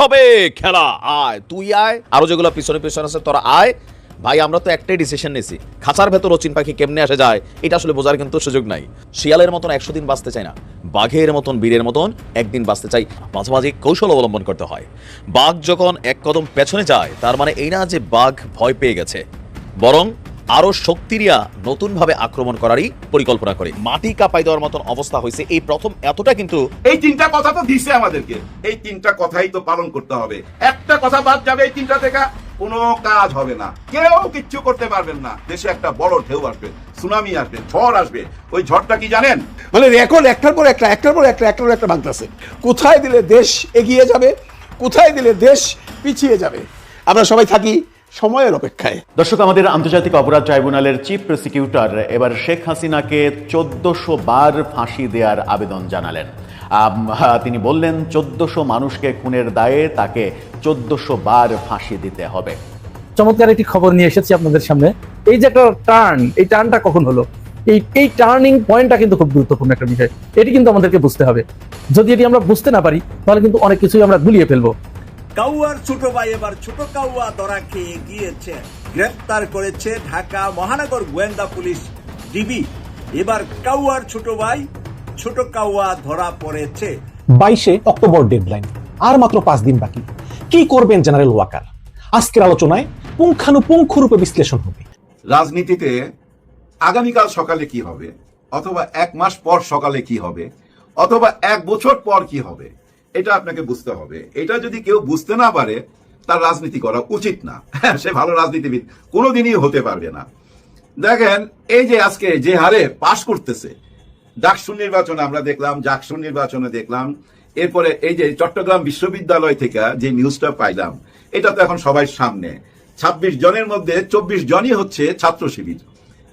হবে খেলা। আয়, তুই আয়। আরও যেগুলো পিছনে পিছনে আছে, তোরা আয়। ভাই, আমরা তো একটাই ডিসিশন নিয়েছি। খাঁচার ভেতর অচিন পাখি কেমনে আসে যায়, এটা আসলে বোঝার কিন্তু সুযোগ নাই। শিয়ালের মতন একশো দিন বাঁচতে চাই না। বাঘের মতন, বীরের মতন একদিন বাঁচতে চাই। মাঝে মাঝে কৌশল অবলম্বন করতে হয়। বাঘ যখন এক কদম পেছনে যায়, তার মানে এই না যে বাঘ ভয় পেয়ে গেছে। বরং আরও শক্তিরিয়া নতুনভাবে আক্রমণ করারই পরিকল্পনা করে। মাটি কাঁপাই দেওয়ার মতন অবস্থা হয়েছে। এই প্রথম এতটা কিন্তু এই তিনটা কথা তো দিছে আমাদেরকে। এই তিনটা কথাই তো পালন করতে হবে। একটা কথা বাদ যাবে এই তিনটা থেকে কোনো কাজ হবে না। কেউ কিচ্ছু করতে পারবেন না। দেশে একটা বড় ঢেউ আসবে সুনামি আসবে ঝড় আসবে। ওই ঝড়টা কি জানেন? মানে রেকর্ড একটার পর একটা একটার পর একটা একটার পর একটা ভাঙতেছে কোথায় দিলে দেশ এগিয়ে যাবে? কোথায় দিলে দেশ পিছিয়ে যাবে? আমরা সবাই থাকি সময়ের অপেক্ষায়। দর্শক আমাদের আন্তর্জাতিক অপরাধ ট্রাইব্যুনালের চিফ প্রসিকিউটর এবার শেখ হাসিনাকে চোদ্দশো বার ফাঁসি দেওয়ার আবেদন জানালেন। তিনি বললেন চোদ্দশো মানুষকে খুনের দায়ে তাকে চোদ্দশো বার ফাঁসি দিতে হবে। চমৎকার একটি খবর নিয়ে এসেছি আপনাদের সামনে। এই যে একটা টার্ন এই টার্নটা কখন হলো? এই এই টার্নিং পয়েন্টটা কিন্তু খুব গুরুত্বপূর্ণ একটা বিষয়। এটি কিন্তু আমাদেরকে বুঝতে হবে। যদি এটি আমরা বুঝতে না পারি তাহলে কিন্তু অনেক কিছুই আমরা গুলিয়ে ফেলব। কাউয়ার ছোট ভাই এবার ছোট কাউয়া ধরা খেয়ে গিয়েছে। গ্রেফতার করেছে ঢাকা মহানগর গোয়েন্দা পুলিশ ডিবি। এবার কাউয়ার ছোট ভাই ছোট কাউয়া ধরা পড়েছে। বাইশে অক্টোবর ডেডলাইন আর মাত্র পাঁচ দিন বাকি। কি করবেন জেনারেল ওয়াকার? আজকের আলোচনায় পুঙ্খানুপুঙ্খ রূপে বিশ্লেষণ হবে। রাজনীতিতে আগামীকাল সকালে কি হবে? অথবা এক মাস পর সকালে কি হবে? অথবা এক বছর পর কি হবে? এটা আপনাকে বুঝতে হবে। এটা যদি কেউ বুঝতে না পারে, তার রাজনীতি করা উচিত না। সে ভালো রাজনীতিবিদ, কোনোদিনই হতে পারবে না। দেখেন, এই যে আজকে যে হারে পাশ করতেছে ডাকসু নির্বাচনে আমরা দেখলাম জাকসু নির্বাচনে দেখলাম, এরপরে এই যে চট্টগ্রাম বিশ্ববিদ্যালয় থেকে যে নিউজটা পাইলাম, এটা তো এখন সবাই সামনে। ছাব্বিশ জনের মধ্যে চব্বিশ জনই হচ্ছে ছাত্র শিবির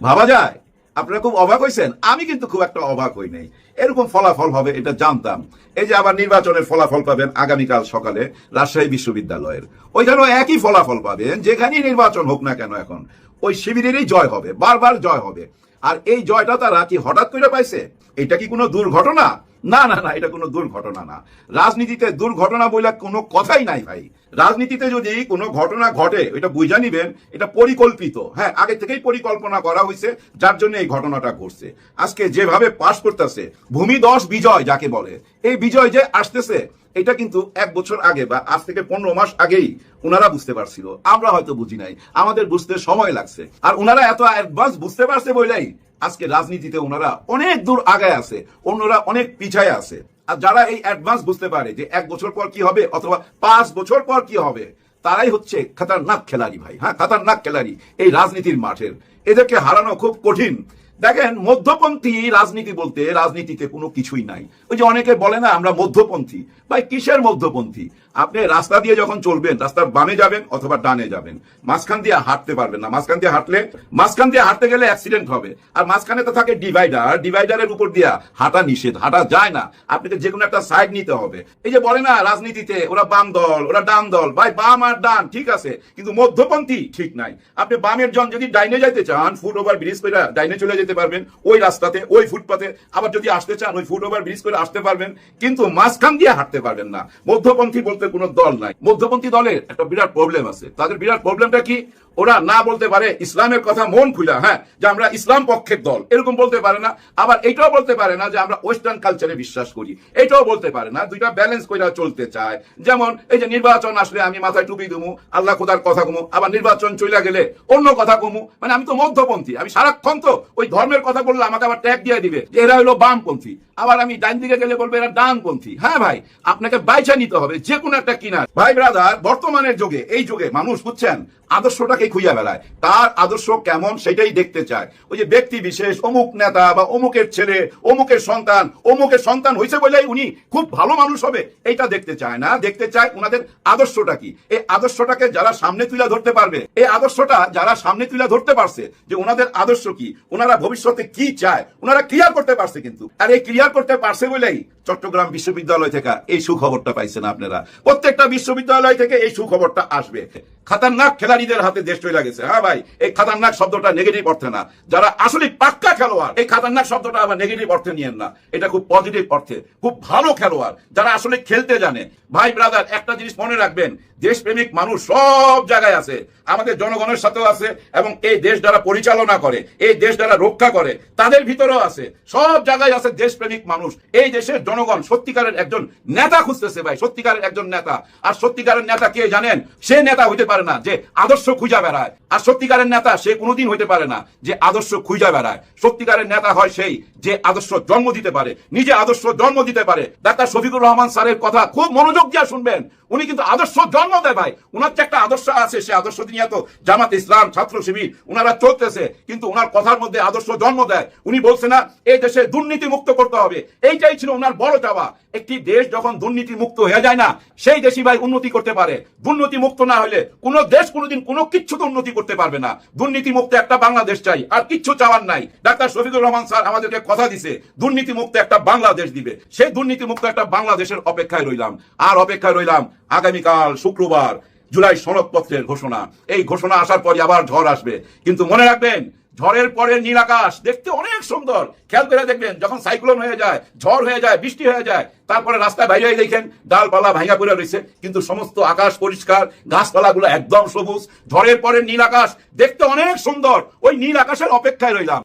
ভাবা যায়? আপনারা খুব অবাক হয়েছেন আমি কিন্তু খুব একটা অবাক হই নাই। এরকম ফলাফল হবে, এটা জানতাম। এই যে আবার নির্বাচনের ফলাফল পাবেন আগামীকাল সকালে রাজশাহী বিশ্ববিদ্যালয়ের। ওইখানেও একই ফলাফল পাবেন, যেখানেই নির্বাচন হোক না কেন এখন। ওই শিবিরেরই জয় হবে, বারবার জয় হবে। আর এই জয়টা তারা কি হঠাৎ করে পাইছে? এটা কি কোনো দুর্ঘটনা? না না না, এটা কোনো দুর্ঘটনা না। রাজনীতিতে দুর্ঘটনা বলে কোনো কথাই নাই ভাই। রাজনীতিতে যদি কোনো ঘটনা ঘটে, এটা বুঝা নিবেন, এটা পরিকল্পিত। হ্যাঁ আগে থেকেই পরিকল্পনা করা হয়েছে যার জন্য এই ঘটনাটা ঘটছে। আজকে যেভাবে পাশ করতেছে ভূমিদশ বিজয় যাকে বলে, এই বিজয় যে আসতেছে এটা কিন্তু এক বছর আগে বা আজ থেকে পনেরো মাস আগেই ওনারা বুঝতে পারছিল। আমরা হয়তো বুঝি নাই। আমাদের বুঝতে সময় লাগছে। আর ওনারা এত অ্যাডভান্স বুঝতে পারছে বলেই আজকে রাজনীতিতে ওনারা অনেক দূর আগায় আছে। অন্যরা অনেক পিছায় আছে। আর যারা এই অ্যাডভান্স বুঝতে পারে যে এক বছর পর কি হবে অথবা পাঁচ বছর পর কি হবে, তারাই হচ্ছে খাতারনাক খেলাড়ি ভাই। হ্যাঁ খাতারনাক খেলাড়ি এই রাজনীতির মাঠের। এদেরকে হারানো খুব কঠিন। দেখেন, মধ্যপন্থী রাজনীতি বলতে রাজনীতিতে কোনো কিছুই নাই। ওই যে অনেকে বলে না, আমরা মধ্যপন্থী। ভাই, কিসের মধ্যপন্থী? আপনি রাস্তা দিয়ে যখন চলবেন, রাস্তার বামে যাবেন অথবা ডানে যাবেন, মাঝখান দিয়ে হাঁটতে পারবেন না। মাঝখান দিয়ে হাঁটলে, মাঝখান দিয়ে হাঁটতে গেলে অ্যাক্সিডেন্ট হবে। আর মাঝখানে তো থাকে ডিভাইডার ডিভাইডারের উপর দিয়া হাঁটা নিষেধ, হাঁটা যায় না। আপনাকে যে কোনো একটা সাইড নিতে হবে। এই যে বলে না, রাজনীতিতে ওরা বাম দল, ওরা ডান দল, ভাই বাম আর ডান, ঠিক আছে। কিন্তু মধ্যপন্থী ঠিক নাই। আপনি বামের জন যদি ডাইনে যাইতে চান ফুট ওভার ব্রিজ করে ডাইনে চলে যেতে পারবেন, ওই রাস্তাতে, ওই ফুটপাতে। আবার যদি আসতে চান, ওই ফুট ওভার ব্রিজ করে আসতে পারবেন, কিন্তু মাঝখান দিয়ে হাঁটতে পারবেন না। মধ্যপন্থী বলতে কোনো দল নাই। মধ্যপন্থী দলের একটা বিরাট প্রবলেম আছে। তাদের বিরাট প্রবলেমটা কি? ওরা না বলতে পারে ইসলামের কথা মন খুলা হ্যাঁ যে আমরা ইসলাম পক্ষের দল। এরকম বলতে পারে না। আবার এটাও বলতে পারে না যে আমরা ওয়েস্টার্ন কালচারে বিশ্বাস করি। এটাও বলতে পারে না। দুইটা ব্যালেন্স করে চলতে চায়। যেমন এই যে নির্বাচন আসলে আমি মাথায় টুপি দুমু আল্লাহ খোদার কথা কমু, আবার নির্বাচন চলে গেলে অন্য কথা কমু। মানে আমি তো মধ্যপন্থী, আমি সারাক্ষণ তো ওই ধর্মের কথা বললে আমাকে আবার ট্যাগ দিয়ে দিবে যে এরা হলো বামপন্থী। আবার আমি ডান দিকে গেলে বলবে এরা ডানপন্থী। হ্যাঁ ভাই, আপনাকে বাইচা নিতে হবে যে কোনো একটা কিনা ভাই ব্রাদার বর্তমানের যুগে, এই যুগে মানুষ বুঝছেন আদর্শটাকে খুঁজে বেড়ায়। তার আদর্শ কেমন সেটাই দেখতে চায়। ওই যে ব্যক্তি বিশেষ, অমুক নেতা বা অমুকের ছেলে, অমুকের সন্তান অমুকের সন্তান হয়েছে বলেই উনি খুব ভালো মানুষ হবে, এইটা দেখতে চায় না। দেখতে চায় উনাদের আদর্শটা কি? এই আদর্শটাকে যারা সামনে তুলে ধরতে পারবে, এই আদর্শটা যারা সামনে তুলে ধরতে পারছে যে ওনাদের আদর্শ কি ওনারা ভবিষ্যতে কি চায় ওনারা ক্লিয়ার করতে পারছে কিন্তু। আর এই ক্লিয়ার করতে পারছে বলেই চট্টগ্রাম বিশ্ববিদ্যালয় থেকে এই সুখবরটা পাইছেন আপনারা। প্রত্যেকটা বিশ্ববিদ্যালয় থেকে এই সুখবরটা আসবে। খাতারনাক খেলাড়িদের হাতে দেশ চলে গেছে। হ্যাঁ ভাই, এই খাতারনাক শব্দটা নেগেটিভ অর্থে না। যারা আসলে পাক্কা খেলোয়াড়, এই খাতারনাক শব্দটা আবার নেগেটিভ অর্থে নিয়েন না। এটা খুব পজিটিভ অর্থে। খুব ভালো খেলোয়াড়, যারা আসলে খেলতে জানে। ভাই ব্রাদার একটা জিনিস মনে রাখবেন। দেশপ্রেমিক মানুষ সব জায়গায় আছে। আমাদের জনগণের সাথেও আছে এবং এই দেশ যারা পরিচালনা করে, এই দেশ যারা রক্ষা করে, তাদের ভিতরেও আছে। সব জায়গায় আছে দেশপ্রেমিক মানুষ। এই দেশের জনগণ সত্যিকারের একজন নেতা খুঁজতেছে ভাই, সত্যিকারের একজন নেতা। আর সত্যিকারের নেতা কে জানেন? সে নেতা হইতে পারে না যে আদর্শ খুঁজা বেড়ায়। আর সত্যিকারের নেতা সে কোনোদিন হইতে পারে না যে আদর্শ খুঁজা বেড়ায়। সত্যিকারের নেতা হয় সেই যে আদর্শ জন্ম দিতে পারে, নিজে আদর্শ জন্ম দিতে পারে। ডাক্তার শফিকুর রহমান স্যারের কথা খুব মনোযোগ দিয়ে শুনবেন। উনি কিন্তু আদর্শ জন্ম দেয় ভাই। উনার যে একটা আদর্শ আছে, সে আদর্শ নিয়ে তো জামাত ইসলাম, ছাত্র শিবির, উনারা চলতেছে। কিন্তু উনার কথার মধ্যে আদর্শ জন্ম দেয়। উনি বলছে না, এই দেশে দুর্নীতি মুক্ত করতে হবে। এইটাই ছিল উনার বড় চাওয়া, একটি দেশ যখন দুর্নীতি মুক্ত হয়ে যায় না, সেই দেশই ভাই উন্নতি করতে পারে। দুর্নীতি মুক্ত না হলে কোন দেশ কোনোদিন কোনো কিচ্ছু তো উন্নতি করতে পারবে না। দুর্নীতি মুক্ত একটা বাংলাদেশ চাই, আর কিচ্ছু চাওয়ার নাই। ডাক্তার শফিকুর রহমান স্যার আমাদেরকে কথা দিছে দুর্নীতি মুক্ত একটা বাংলাদেশ দিবে। সেই দুর্নীতি মুক্ত একটা বাংলাদেশের অপেক্ষায় রইলাম। আর অপেক্ষায় রইলাম আগামীকাল শুক্রবার, জুলাই সনদপত্রের ঘোষণা। এই ঘোষণা আসার পরে আবার ঝড় আসবে। কিন্তু মনে রাখবেন ঝড়ের পরে নীল আকাশ। দেখতে অনেক সুন্দর। খেয়াল করে দেখবেন যখন সাইক্লোন হয়ে যায়, ঝড় হয়ে যায়, বৃষ্টি হয়ে যায়, তারপরে রাস্তায় বাইরে দেখেন, ডালপালা ভাঙা পড়ে রয়েছে। কিন্তু সমস্ত আকাশ পরিষ্কার, গাছপালাগুলো একদম সবুজ। ঝড়ের পরে নীল আকাশ। দেখতে অনেক সুন্দর। ওই নীল আকাশের অপেক্ষায় রইলাম।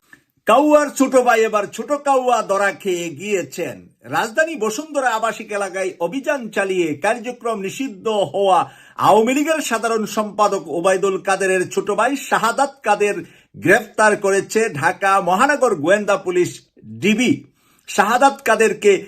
কাউয়ার ছোট ভাই এবার ছোট কাউয়া ধরা খেয়ে গিয়েছেন। রাজধানী বসুন্ধরা আবাসিক এলাকায় অভিযান চালিয়ে কার্যক্রম নিষিদ্ধ হওয়া আওয়ামী লীগের সাধারণ সম্পাদক ওবায়দুল কাদেরের ছোট ভাই শাহাদাত কাদের গ্রেফতার করেছে ঢাকা মহানগর গোয়েন্দা পুলিশ ডিবি। শাহাদাত কাদেরকে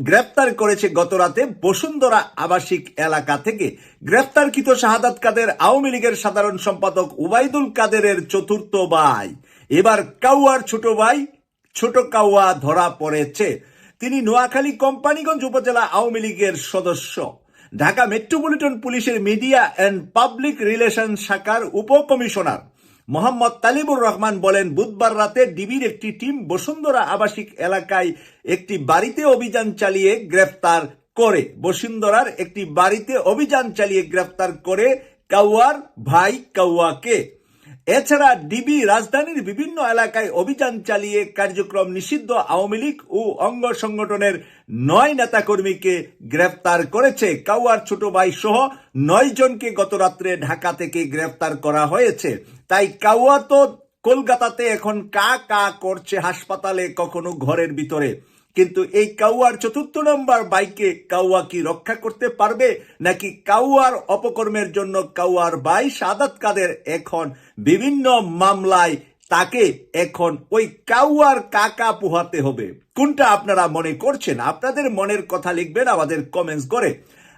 গ্রেফতার করেছে গতরাতে বসুন্ধরা আবাসিক এলাকা থেকে। গ্রেফতারকৃত শাহাদাত কাদের আওয়ামী লীগের সাধারণ সম্পাদক উবাইদুল কাদেরের চতুর্থ ভাই। এবার কাউয়ার ছোট ভাই, ছোট কাউয়া ধরা পড়েছে। তিনি নোয়াখালী কোম্পানিগঞ্জ উপজেলা আওয়ামী লীগের সদস্য। ঢাকা মেট্রোপলিটন পুলিশের মিডিয়া অ্যান্ড পাবলিক রিলেশন শাখার উপকমিশনার। মোহাম্মদ তালিবুর রহমান বলেন, বুধবার রাতে ডিবির একটি টিম বসুন্ধরা আবাসিক এলাকায় একটি বাড়িতে অভিযান চালিয়ে গ্রেফতার করে। বসুন্ধরার একটি বাড়িতে অভিযান চালিয়ে গ্রেফতার করে কাউয়ার ভাই কাউয়াকে এছাড়া ডিবি রাজধানীর বিভিন্ন এলাকায় অভিযান চালিয়ে কার্যক্রম নিষিদ্ধ আওয়ামী লীগ ও অঙ্গ সংগঠনের নয় নেতাকর্মীকে গ্রেফতার করেছে। কাউয়ার ছোট ভাই সহ নয় জনকে গত রাত্রে ঢাকা থেকে গ্রেফতার করা হয়েছে। তাই কাউয়া তো কলকাতাতে এখন কা কা করছে হাসপাতালে, কখনো ঘরের ভিতরে। কিন্তু এই কাউয়ার চতুর্থ নম্বর বাইকে কাউয়া কি রক্ষা করতে পারবে? নাকি কাউয়ার অপকর্মের জন্য কাউয়ার বাই সাদাত কাদের এখন বিভিন্ন মামলায় তাকে এখন ওই কাউয়ার কাকা পোহাতে হবে? কোনটা আপনারা মনে করছেন? আপনাদের মনের কথা লিখবেন আমাদের কমেন্টস করে।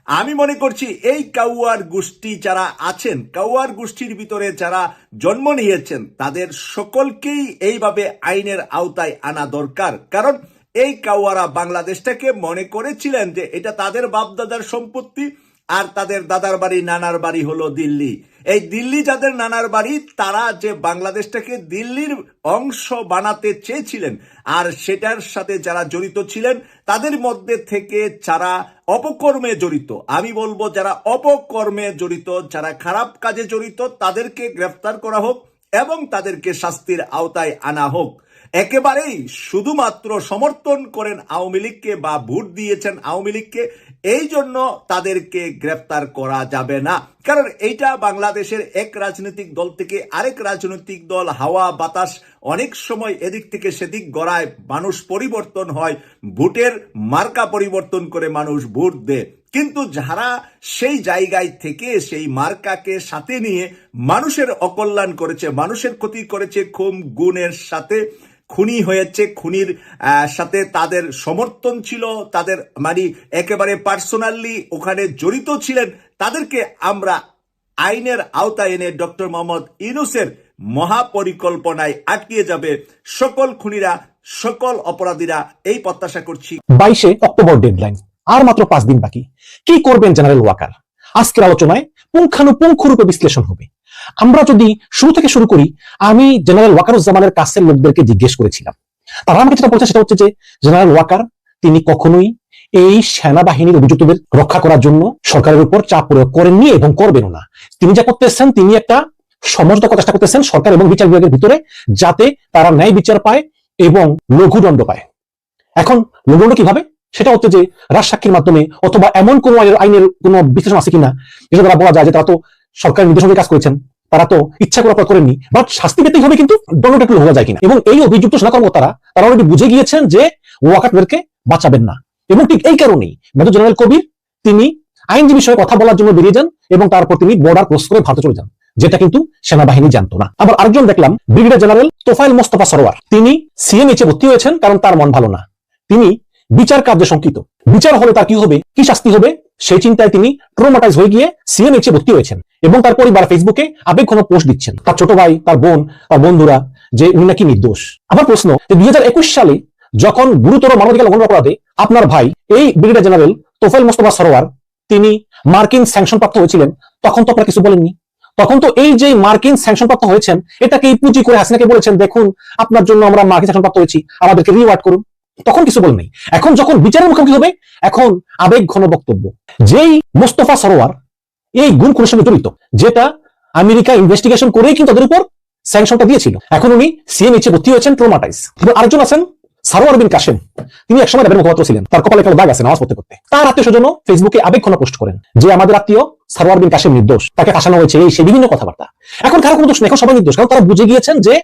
আমি মনে করছি এই কাউয়ার গোষ্ঠী যারা আছেন, কাউয়ার গোষ্ঠীর ভিতরে যারা জন্ম নিয়েছেন, তাদের সকলকেই এইভাবে আইনের আওতায় আনা দরকার। কারণ এই কাউয়ারা বাংলাদেশটাকে মনে করেছিলেন যে এটা তাদের বাপদাদার সম্পত্তি আর তাদের দাদার বাড়ি, নানার বাড়ি হলো দিল্লি। এই দিল্লি যাদের নানার বাড়ি, তারা যে বাংলাদেশটাকে দিল্লির অংশ বানাতে চেয়েছিলেন, আর সেটার সাথে যারা জড়িত ছিলেন, তাদের মধ্যে থেকে যারা অপকর্মে জড়িত, আমি বলব যারা অপকর্মে জড়িত, যারা খারাপ কাজে জড়িত, তাদেরকে গ্রেফতার করা হোক এবং তাদেরকে শাস্তির আওতায় আনা হোক। একেবারেই শুধুমাত্র সমর্থন করেন আওয়ামী লীগকে বা ভোট দিয়েছেন আওয়ামী লীগকে, এই জন্য তাদেরকে গ্রেফতার করা যাবে না। কারণ এইটা বাংলাদেশের এক রাজনৈতিক দল থেকে আরেক রাজনৈতিক দল, হাওয়া, বাতাস, অনেক সময় এদিক থেকে সেদিক গড়ায় মানুষ পরিবর্তন হয়, ভোটের মার্কা পরিবর্তন করে মানুষ ভোট দেয়। কিন্তু যারা সেই জায়গায় থেকে সেই মার্কাকে সাথে নিয়ে মানুষের অকল্যাণ করেছে, মানুষের ক্ষতি করেছে খুব গুণের সাথে খুনি হয়েছে, খুনির সাথে তাদের সমর্থন ছিল, তাদের মানে একেবারে পার্সোনালি ওখানে জড়িত ছিলেন। তাদেরকে আমরা আইনের আওতায় এনে ডক্টর মোহাম্মদ ইউনুসের মহাপরিকল্পনায় আটকিয়ে যাবে। সকল খুনিরা, সকল অপরাধীরা এই প্রত্যাশা করছি। বাইশে অক্টোবর ডেডলাইন আর মাত্র পাঁচ দিন বাকি। কি করবেন জেনারেল ওয়াকার? আজকের আলোচনায় পুঙ্খানুপুঙ্খরূপে বিশ্লেষণ হবে। আমরা যদি শুরু থেকে শুরু করি, আমি জেনারেল ওয়াকারুজ্জামানের কাছের লোকদেরকে জিজ্ঞেস করেছিলাম। তারা আমাকে যেটা বলছে সেটা হচ্ছে যে জেনারেল ওয়াকার, তিনি কখনোই এই সেনাবাহিনীর অভিযুক্তদের রক্ষা করার জন্য সরকারের উপর চাপ প্রয়োগ করেননি এবং করবেনও না। তিনি যা করতেছেন, তিনি একটা সমঝোতা চেষ্টা করতেছেন সরকার এবং বিচার বিভাগের ভিতরে, যাতে তারা ন্যায় বিচার পায় এবং লঘুদণ্ড পায়। এখন লঘুদণ্ড কীভাবে? সেটা হচ্ছে যে, রাজসাক্ষীর মাধ্যমে অথবা এমন কোন আইনের কোন বিশ্লেষণ আছে কিনা, যেটা তারা বলা যায় যে তারা তো সরকারের নির্দেশনে কাজ করেছেন। তারা তো ইচ্ছা করে অপরাধ করেননি বাট শাস্তি পেতেই হবে কিন্তু দণ্ডটা একটু হওয়া যায় কিনা। এবং এই অভিযুক্ত সেনা তারা অলরেডি বুঝে গিয়েছেন যে ওয়াকাটদেরকে বাঁচাবেন না। এবং ঠিক এই কারণেই মেজর জেনারেল কবির, তিনি আইনজীবীর সঙ্গে কথা বলার জন্য বেরিয়ে যান এবং তারপর তিনি বর্ডার ক্রস করে ভারতে চলে যান, যেটা কিন্তু সেনাবাহিনী জানতো না। আবার আরেকজন দেখলাম ব্রিগেডিয়ার জেনারেল তোফাইল মোস্তফা সরোয়ার। তিনি সিএমএইচে ভর্তি হয়েছেন কারণ তার মন ভালো না। তিনি বিচার কার্যে শঙ্কিত। বিচার হলে তার কি হবে? কি শাস্তি হবে? সেই চিন্তায় তিনি ট্রোমাটাইজ হয়ে গিয়ে সিএমএইচে ভর্তি হয়েছেন এবং তার পরিবার ফেসবুকে আবেগঘন পোস্ট দিচ্ছেন। তার ছোট ভাই, তার বোন, তার বন্ধুরা, যে উনি নাকি নির্দোষ। আমার প্রশ্ন দুই সালে যখন গুরুতর মানবাধিকার লঙ্ঘন অপরাধে আপনার ভাই, এই ব্রিগেডিয়ার জেনারেল তোফাইল মোস্তফা সরোয়ার, তিনি মার্কিন স্যাংশন প্রাপ্ত হয়েছিলেন, তখন তো আপনারা কিছু বলেননি। তখন তো এই যে মার্কিন স্যাংশন প্রাপ্ত হয়েছেন, এটাকে পুঁজি করে হাসিনাকে বলেছেন, দেখুন, আপনার জন্য আমরা মার্কিন স্যাংশন প্রাপ্ত হয়েছি, আমাদেরকে রিওয়ার্ড করুন। তখন কিছু বলেন নাই। এখন যখন বিচারের মুখোমুখি হবে, এখন আবেগ ঘন বক্তব্য। যেই মোস্তফা সরোয়ার এই গুম খুনের সঙ্গে জড়িত, যেটা আমেরিকা ইনভেস্টিগেশন করেই কিন্তু তাদের উপর স্যাংশনটা দিয়েছিল। এখন উনি সিএমএইচে ভর্তি হয়েছেন ট্রোমাটাইজ এবং আরেকজন আছেন, সারোয়ার বিন কাশেম। তিনি একসময় র্যাবের মুখপাত্র ছিলেন। তার কপালে একটা দাগ আছে, নামাজ পড়তে করতে তার আত্মীয় স্বজন ফেসবুকে আবেগঘন পোস্ট করেন যে, আমাদের আত্মীয় সারোয়ার বিন কাশেম নির্দোষ। তাকে ফাঁসানো হয়েছে এই সেই বিভিন্ন কথাবার্তা। এখন কারও কোনো দোষ নেই, এখন সবাই নির্দোষ। কারণ তারা বুঝে গিয়েছেন যে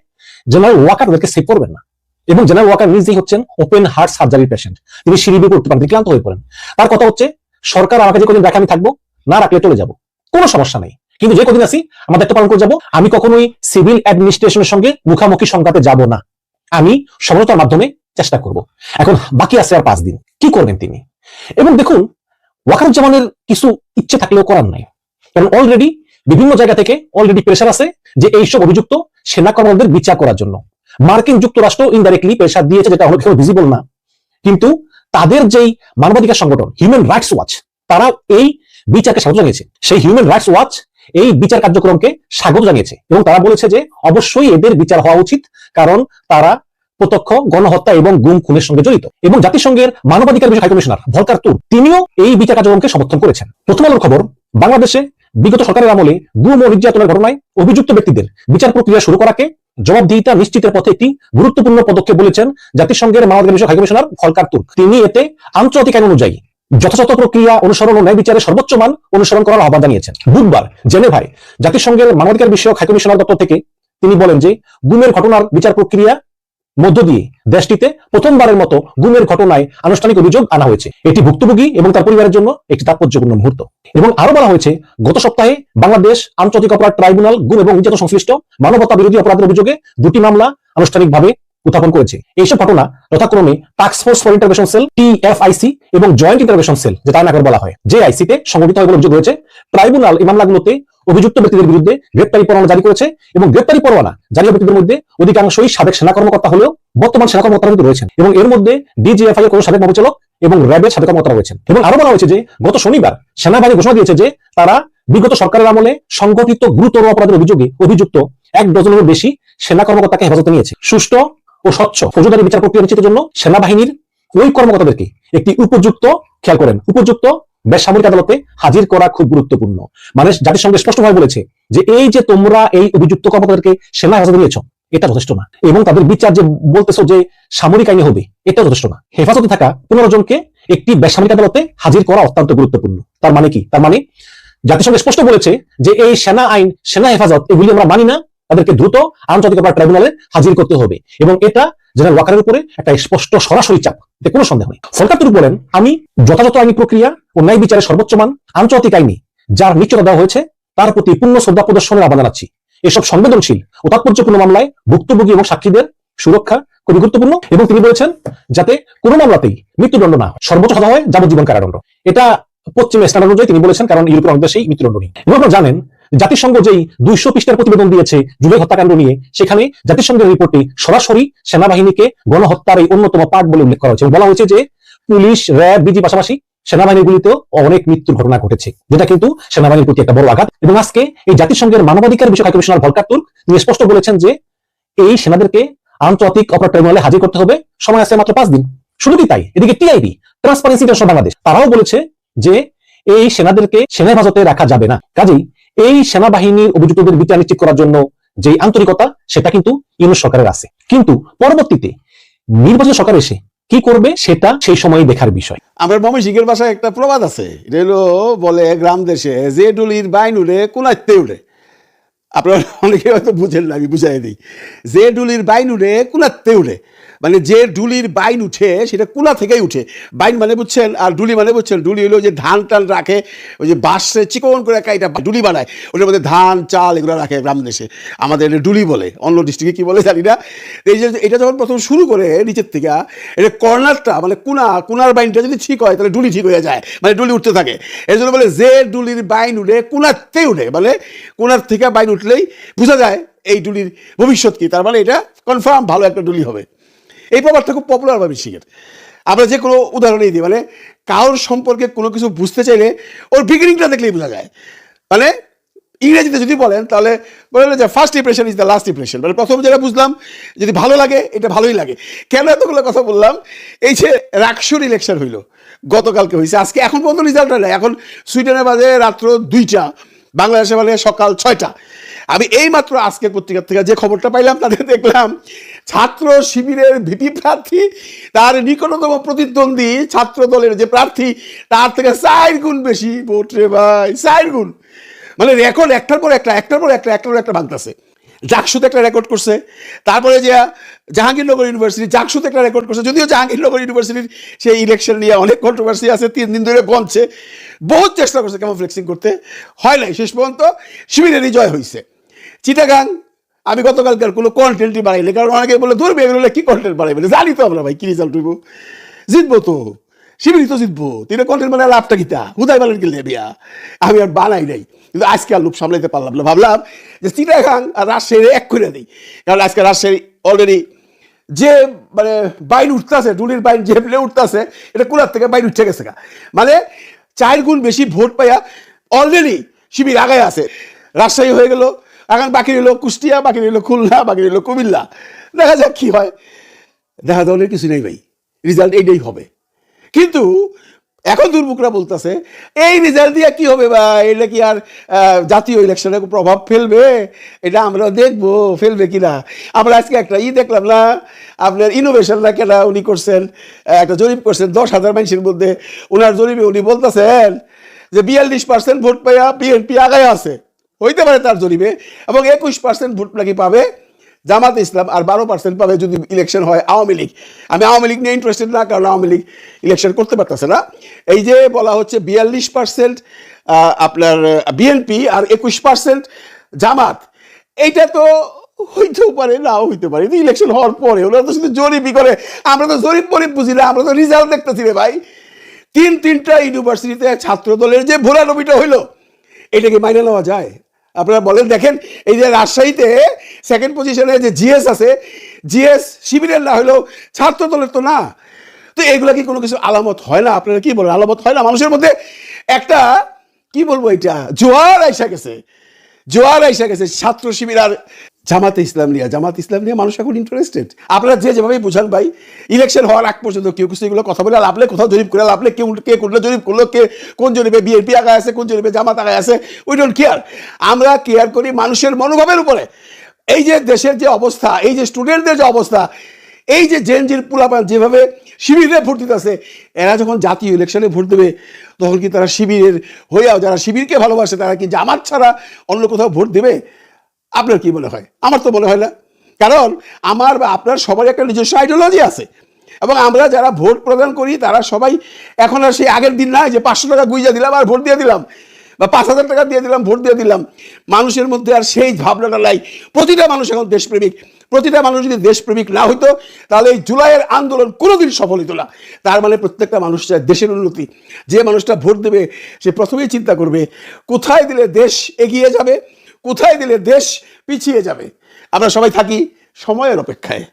জেনারেল ওয়াকার ওদেরকে সেভ করবেন না। এবং জেনারেল ওয়াকার নিজেই হচ্ছেন ওপেন হার্ট সার্জারি পেশেন্ট তিনি সিঁড়ি করতে পারেন ক্লান্ত হয়ে পড়েন। তার কথা হচ্ছে, সরকার আমাকে যে কদিন রাখে আমি থাকব, না রাখলে চলে যাব। কোনো সমস্যা নেই। কিন্তু যে কদিন আছি, আমার দায়িত্ব পালন করে যাব। আমি কখনোই সিভিল অ্যাডমিনিস্ট্রেশনের সঙ্গে মুখামুখি সংঘাতে যাব না। আমি সমঝোতার মাধ্যমে চেষ্টা করব। এখন বাকি আছে আর পাঁচ দিন। কি করবেন তিনি? এবং দেখুন, ওয়াকারুজ্জামানের কিছু ইচ্ছে থাকলেও করার নাই। কারণ অলরেডি বিভিন্ন জায়গা থেকে অলরেডি প্রেশার আছে যে এইসব অভিযুক্ত সেনা কর্মকর্তাদের বিচার করার জন্য। মার্কিন যুক্তরাষ্ট্র ইনডাইরেক্টলি প্রেশার দিয়েছে যেটা হলো কেউ ভিজিবল না। কিন্তু তাদের যেই মানবাধিকার সংগঠন হিউম্যান রাইটস ওয়াচ তারা এই বিচারকে স্বাগত জানিয়েছে। সেই হিউম্যান রাইটস ওয়াচ এই বিচার কার্যক্রমকে স্বাগত জানিয়েছে এবং তারা বলেছে যে অবশ্যই এদের বিচার হওয়া উচিত, কারণ তারা প্রত্যক্ষ গণহত্যা এবং গুম খুনের সঙ্গে জড়িত। এবং জাতিসংঘের মানবাধিকার বিষয়ক হাইকমিশনার ভলকার তুর তিনিও এই বিচার কার্যক্রমকে সমর্থন করেছেন। প্রথম আলোর খবর, বাংলাদেশে বিগত সরকারের আমলে গুম ও নির্যাতনের ঘটনায় অভিযুক্ত ব্যক্তিদের বিচার প্রক্রিয়া শুরু করাকে জবাবদিহিতা নিশ্চিতের পথে একটি গুরুত্বপূর্ণ পদক্ষেপ বলেছেন জাতিসংঘের মানবাধিকার বিষয়ক হাইকমিশনার ফলকার তুর্ক। তিনি এতে আন্তর্জাতিক আইন অনুযায়ী যথাযথ প্রক্রিয়া অনুসরণ ও ন্যায় বিচারের সর্বোচ্চ মান অনুসরণ করার আহ্বান জানিয়েছেন। বুধবার জেনেভায় জাতিসংঘের মানবাধিকার বিষয়ক হাইকমিশনার দপ্তর থেকে তিনি বলেন যে গুমের ঘটনার বিচার প্রক্রিয়া মধ্য দিয়ে দেশটিতে প্রথমবারের মতো গুমের ঘটনায় আনুষ্ঠানিক অভিযোগ আনা হয়েছে। এটি ভুক্তভোগী এবং তার পরিবারের জন্য একটি তাৎপর্যপূর্ণ মুহূর্ত। এবং আরও বলা হয়েছে, গত সপ্তাহে বাংলাদেশ আন্তর্জাতিক অপরাধ ট্রাইব্যুনাল গুম এবং নির্যাতন সংশ্লিষ্ট মানবতা বিরোধী অপরাধের অভিযোগে দুটি মামলা আনুষ্ঠানিকভাবে উত্থাপন করেছে। এইসব ঘটনা যথাক্রমে task force for intervention cell TFIC এবং জয়েন্ট ইন্টারভেশন সেল যেটা আইন বলা হয়। যে আইসিতে সংগঠিত হয় বলে অভিযোগ রয়েছে। ট্রাইব্যুনাল এই মামলাগুলোতে অভিযুক্ত ব্যক্তিদের বিরুদ্ধে গ্রেপ্তারি পরোয়ানা জারি করেছে এবং গ্রেপ্তারি পরোয়ানা জারি ব্যক্তিদের মধ্যে অধিকাংশই সাবেক সেনা কর্মকর্তা হলেও বর্তমান সেনা কর্মকর্তারা কিন্তু রয়েছেন এবং এর মধ্যে ডিজিএফআই কোনো সাবেক মহাপরিচালক এবং র্যাবের সাবেক কর্মকর্তা রয়েছেন। এবং আরও বলা হয়েছে যে, গত শনিবার সেনাবাহিনী ঘোষণা দিয়েছে যে, তারা বিগত সরকারের আমলে সংগঠিত গুরুতর অপরাধের অভিযোগে অভিযুক্ত এক ডজনেরও বেশি সেনা কর্মকর্তাকে হেফাজতে নিয়েছে। সুষ্ঠু ও স্বচ্ছ। ফৌজদারি বিচার প্রক্রিয়া নিশ্চিতের জন্য সেনাবাহিনীর ওই কর্মকর্তাদেরকে একটি উপযুক্ত, খেয়াল করেন, উপযুক্ত বেসামরিক আদালতে হাজির করা খুব গুরুত্বপূর্ণ। মানে জাতিসংঘ স্পষ্টভাবে বলেছে যে এই যে তোমরা এই অভিযুক্ত কর্মকর্তাদেরকে সেনা হেফাজতে নিয়েছ এটা যথেষ্ট না। এবং তাদের বিচার যে বলতেছো যে সামরিক আইনে হবে, এটা যথেষ্ট না। হেফাজতে থাকা পনেরো জনকে একটি বেসামরিক আদালতে হাজির করা অত্যন্ত গুরুত্বপূর্ণ। তার মানে কি? তার মানে জাতিসংঘ স্পষ্ট বলেছে যে এই সেনা আইন, সেনা হেফাজত, এগুলি আমরা মানি না। তাদেরকে দ্রুত আন্তর্জাতিক অপরাধ ট্রাইব্যুনালে হাজির করতে হবে। এবং এটা জেনারেল ওয়াকারের উপরে একটা স্পষ্ট সরাসরি চাপ। এতে কোনো সন্দেহ নেই। ফলকাতুর বলেন, আমি যথাযথ আইনি প্রক্রিয়া ও ন্যায় বিচারের সর্বোচ্চ মান, আন্তর্জাতিক আইনি যার নিশ্চয়তা দেওয়া হয়েছে, তার প্রতি পূর্ণ শ্রদ্ধা প্রদর্শনের আহ্বান জানাচ্ছি। এসব সংবেদনশীল ও তাৎপর্যপূর্ণ মামলায় ভুক্তভোগী এবং সাক্ষীদের সুরক্ষা খুবই গুরুত্বপূর্ণ এবং তিনি বলেছেন, যাতে কোনো মামলাতেই মৃত্যুদণ্ড না সর্বোচ্চ সাজা হয় যাবজ্জীবন কারাদণ্ড। এটা পশ্চিমা স্ট্যান্ডার্ড অনুযায়ী তিনি বলেছেন, কারণ ইউরোপের অনেক দেশেই মৃত্যুদণ্ড নেই। এবং আপনারা জানেন জাতিসংঘ যেই দুইশো পৃষ্ঠার প্রতিবেদন দিয়েছে জুলাই হত্যাকাণ্ড নিয়ে, সেখানে জাতিসংঘের রিপোর্টে সরাসরি সেনাবাহিনীকে গণহত্যার এই অন্যতম পার্ট বলে উল্লেখ করা হয়েছে। বলা হয়েছে যে, পুলিশ, র্যাব, বিজি পাশাপাশি সেনাবাহিনীগুলিতেও অনেক মৃত্যুর ঘটনা ঘটেছে, যেটা কিন্তু সেনাবাহিনীর প্রতি একটা বড় আঘাত। এবং আজকে এই জাতিসংঘের মানবাধিকার বিষয়ক হাই কমিশনার ভলকার তুর্ক তিনি স্পষ্ট বলেছেন যে, এই সেনাদেরকে আন্তর্জাতিক অপরাধ ট্রাইব্যুনালে হাজির করতে হবে। সময় আছে মাত্র পাঁচ দিন। শুধু কি তাই। এদিকে টিআইবি ট্রান্সপারেন্সি ইন্টারন্যাশনাল বাংলাদেশ তারাও বলেছে যে, এই সেনাদেরকে সেনা হেফাজতে রাখা যাবে না। কাজেই এই সেনাবাহিনীর অভিযুক্তদের বিচার নিশ্চিত করার জন্য যে আন্তরিকতা, সেটা কিন্তু ইউনুস সরকারের আছে। কিন্তু পরবর্তীতে নির্বাচিত সরকার এসে কি করবে, সেটা সেই সময় দেখার বিষয়। আমার ময়মনসিংহের ভাষায় একটা প্রবাদ আছে। এটা বলে গ্রাম দেশে যে ডুলির বাইন উড়ে কুলাইতে উড়ে। আপনারা অনেকে হয়তো বুঝেন না, আমি বুঝাই দিই। যে ডুলির বাইন উঠে কুলাতে উঠে মানে যে ডুলির বাইন উঠে, সেটা কুলা থেকেই উঠে। বাইন মানে বুঝছেন, আর ডুলি মানে বুঝছেন, ডুলি হলো যে ধান টান রাখে, ওই যে বাঁশে চিকন করে একটা এটা ডুলি বানায়। ওটার মধ্যে ধান, চাল এগুলো রাখে গ্রাম দেশে আমাদের এটা ডুলি বলে, অন্য ডিস্ট্রিক্টে কি বলে জানি না। এই যে এটা যখন প্রথম শুরু করে নিচের থেকে, এটা কর্নারটা মানে কুনা, কুনার বাইনটা যদি ঠিক হয়, তাহলে ডুলি ঠিক হয়ে যায়। মানে ডুলি উঠতে থাকে। এই জন্য বলে যে ডুলির বাইন উঠে কুনারতেই উঠে মানে কুনার থেকে বাইন উঠলেই বোঝা যায় এই ডুলির ভবিষ্যৎ কি। তার মানে এটা কনফার্ম ভালো একটা ডুলি হবে। এই প্রবাদটা খুব পপুলার ভাবে শিখের আমরা যে কোনো উদাহরণই দিই মানে কারোর সম্পর্কে কোনো কিছু বুঝতে চাইলে ওর বিগিনিংটা দেখলেই বোঝা যায়। মানে ইংরেজিতে যদি বলেন, তাহলে বলে যে first impression is the last impression মানে প্রথম যেটা বুঝলাম, যদি ভালো লাগে, এটা ভালোই লাগে। কেন এতগুলো কথা বললাম? এই যে রাকসুর ইলেকশন হইল, গতকালকে হয়েছে আজকে এখন পর্যন্ত রেজাল্ট হয় না এখন সুইডেনে বাজে রাত্র দুইটা, বাংলাদেশে মানে সকাল ছয়টা। আমি এই মাত্র আজকের পত্রিকা থেকে যে খবরটা পাইলাম তাদের দেখলাম ছাত্র শিবিরের ভিপি প্রার্থী, তার নিকটতম প্রতিদ্বন্দ্বী ছাত্র দলের যে প্রার্থী, তার থেকে চার গুণ বেশি ভোট রে ভাই, চার গুণ। মানে রেকর্ড একটার পর একটা, একটার পর একটা, একটার পর একটা ভাঙতেছে। জাকসুতে একটা রেকর্ড করছে। তারপরে যে জাহাঙ্গীরনগর ইউনিভার্সিটি, জাকসুতে একটা রেকর্ড করছে। যদিও জাহাঙ্গীরনগর ইউনিভার্সিটির সেই ইলেকশন নিয়ে অনেক কন্ট্রোভার্সি আছে, তিন দিন ধরে গমছে বহুত চেষ্টা করছে কেমন ফ্লেক্সিং করতে। হয় নাই, শেষ পর্যন্ত শিবিরেরই জয় হয়েছে চিটাগাং, আমি গতকালকার কোনো কন্টেন্টই বাড়াইলে কারণ অনেকে বলে ধরবে এগুলো কি কন্টেন্ট বাড়াইবে জানি তো আমরা ভাই, কি রেজাল্ট হইব? জিতবো তো, শিবিরই তো জিতবো, তিনি কন্টেন্ট মানে লাভটা কিতা? হুদাই বালের গেলে বিয়া? আমি আর বানাই নাই, কিন্তু আজকে আর লোক সামলাইতে পারলাম না। ভাবলাম যে চিটাগাং আর রাজশাহী এক করে দিই, কারণ আজকে রাজশাহী অলরেডি যে মানে বাইন উঠতেছে ডুলির বাইন যে প্লে উঠতেছে, এটা কুলার থেকে বাইন উঠে গেছে। মানে চার গুণ বেশি ভোট পাইয়া অলরেডি শিবির আগায় আছে। রাজশাহী হয়ে গেল এখন বাকি রইল কুষ্টিয়া, বাকি রইল খুলনা, বাকি রইল কুমিল্লা। দেখা যাক কি হয়। দেখা দলের কিছু নেই ভাই। রেজাল্ট এইটাই হবে। কিন্তু এখন দুর্মুখরা বলতেছে, এই রেজাল্ট দিয়ে কি হবে বা এটা কি আর জাতীয় ইলেকশনে প্রভাব ফেলবে? এটা আমরা দেখব, ফেলবে কিনা? আমরা আজকে একটা ই দেখলাম না? আপনার ইনোভেশন না কেনা উনি করছেন একটা জরিপ করছেন, দশ হাজার মানুষের মধ্যে। ওনার জরিপে উনি বলতেছেন যে বিয়াল্লিশ পার্সেন্ট ভোট পাইয়া বিএনপি আগায় আছে। হইতে পারে তার জরিপে, এবং একুশ পার্সেন্ট ভোট নাকি পাবে জামাত ইসলাম আর বারো পার্সেন্ট পাবে যদি ইলেকশন হয় আওয়ামী লীগ। আমি আওয়ামী লীগ নিয়ে ইন্টারেস্টেড না, কারণ আওয়ামী লীগ ইলেকশন করতে পারতেছে না। এই যে বলা হচ্ছে বিয়াল্লিশ পার্সেন্ট আপনার বিএনপি আর একুশ পার্সেন্ট জামাত। এইটা তো হইতেও পারে, নাও হইতে পারে। ইলেকশন হওয়ার পরে ওরা তো শুধু জরিপই করে। আমরা তো জরিপ পরিপ বুঝি না, আমরা তো রেজাল্ট দেখতেছি রে ভাই। তিন তিনটা ইউনিভার্সিটিতে ছাত্র দলের যে ভোলানবিটা হইল এটাকে মাইনে নেওয়া যায়? আপনারা বলেন, দেখেন, এই যে রাজশাহীতে সেকেন্ড পজিশনে যে জিএস আছে, জিএস শিবিরের না হলেও ছাত্র দলের তো না। তো এগুলা কি কোনো কিছু আলামত হয় না? আপনারা কি বলেন, আলামত হয় না? মানুষের মধ্যে একটা, কি বলব এটা, জোয়ার আইসা গেছে। জোয়ার আইসা গেছে, ছাত্র শিবির আর জামাতে ইসলাম নিয়ে, জামাত ইসলাম নিয়ে মানুষ এখন ইন্টারেস্টেড আপনারা যে যেভাবে বুঝান ভাই ইলেকশন হওয়ার আগ পর্যন্ত কেউ কিছু এগুলো কথা বলে, লাভলে কোথাও জরিপ করে, লাভলে কেউ কে কোনটা জরিপ করল, কে কোন জরিপে বিএনপি আগায় আছে, কোন জরিপে জামাত আগায় আছে উই ডোন্ট কেয়ার আমরা কেয়ার করি মানুষের মনোভাবের উপরে। এই যে দেশের যে অবস্থা, এই যে স্টুডেন্টদের যে অবস্থা, এই যে জেনজির পুলাপান যেভাবে শিবিরে ভোট দিতেছে এরা যখন জাতীয় ইলেকশনে ভোট দেবে, তখন কি তারা শিবিরের হইয়াও যারা শিবিরকে ভালোবাসে, তারা কি জামাত ছাড়া অন্য কোথাও ভোট দেবে? আপনার কি মনে হয়? আমার তো মনে হয় না। কারণ আমার বা আপনার সবার একটা নিজস্ব আইডিওলজি আছে। এবং আমরা যারা ভোট প্রদান করি, তারা সবাই এখন আর সেই আগের দিন না যে পাঁচশো টাকা গুইজা দিলাম আর ভোট দিয়ে দিলাম বা পাঁচ হাজার টাকা দিয়ে দিলাম, ভোট দিয়ে দিলাম। মানুষের মধ্যে আর সেই ভাবনাটা নাই। প্রতিটা মানুষ এখন দেশপ্রেমিক। প্রতিটা মানুষ যদি দেশপ্রেমিক না হইতো, তাহলে এই জুলাইয়ের আন্দোলন কোনোদিন সফল হইতো না। তার মানে প্রত্যেকটা মানুষ চায় দেশের উন্নতি। যে মানুষটা ভোট দেবে, সে প্রথমেই চিন্তা করবে, কোথায় দিলে দেশ এগিয়ে যাবে? কোথায় দিলে দেশ পিছিয়ে যাবে? আমরা সবাই থাকি সময়ের অপেক্ষায়।